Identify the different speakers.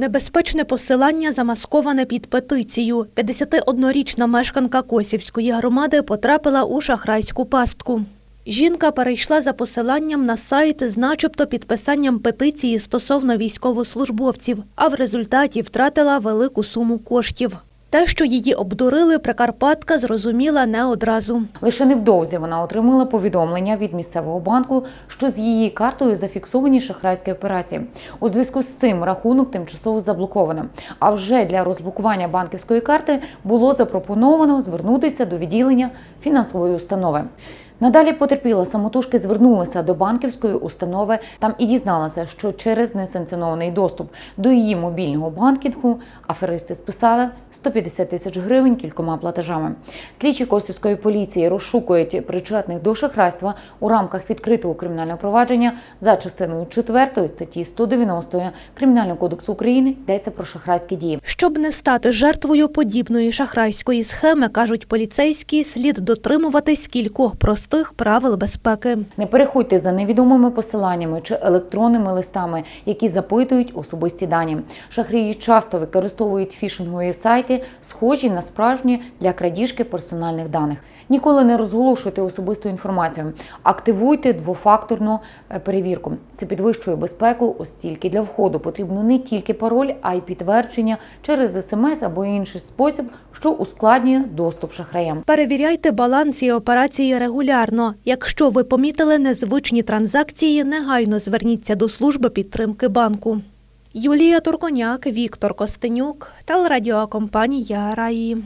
Speaker 1: Небезпечне посилання замасковане під петицію. 51-річна мешканка Косівської громади потрапила у шахрайську пастку. Жінка перейшла за посиланням на сайт з начебто підписанням петиції стосовно військовослужбовців, а в результаті втратила велику суму коштів. Те, що її обдурили, прикарпатка зрозуміла не одразу.
Speaker 2: Лише невдовзі вона отримала повідомлення від місцевого банку, що з її картою зафіксовані шахрайські операції. У зв'язку з цим рахунок тимчасово заблоковано. А вже для розблокування банківської карти було запропоновано звернутися до відділення фінансової установи. Надалі потерпіла самотужки звернулася до банківської установи там і дізналася, що через несанкціонований доступ до її мобільного банкінгу аферисти списали 150 тисяч гривень кількома платежами. Слідчі Косівської поліції розшукують причетних до шахрайства у рамках відкритого кримінального провадження за частиною 4 статті 190 Кримінального кодексу України йдеться про шахрайські дії.
Speaker 1: Щоб не стати жертвою подібної шахрайської схеми, кажуть поліцейські, слід дотримуватись кількох простих правил безпеки.
Speaker 2: Не переходьте за невідомими посиланнями чи електронними листами, які запитують особисті дані. Шахрії часто використовують фішингові сайти, схожі на справжні для крадіжки персональних даних. Ніколи не розголошуйте особисту інформацію. Активуйте двофакторну е, перевірку. Це підвищує безпеку, оскільки для входу потрібно не тільки пароль, а й підтвердження через смс або інший спосіб, що ускладнює доступ шахраям.
Speaker 1: Перевіряйте баланс і операції регулярно. Якщо ви помітили незвичні транзакції, негайно зверніться до служби підтримки банку. Юлія Турконяк, Віктор Костенюк, телерадіокомпанія Раї.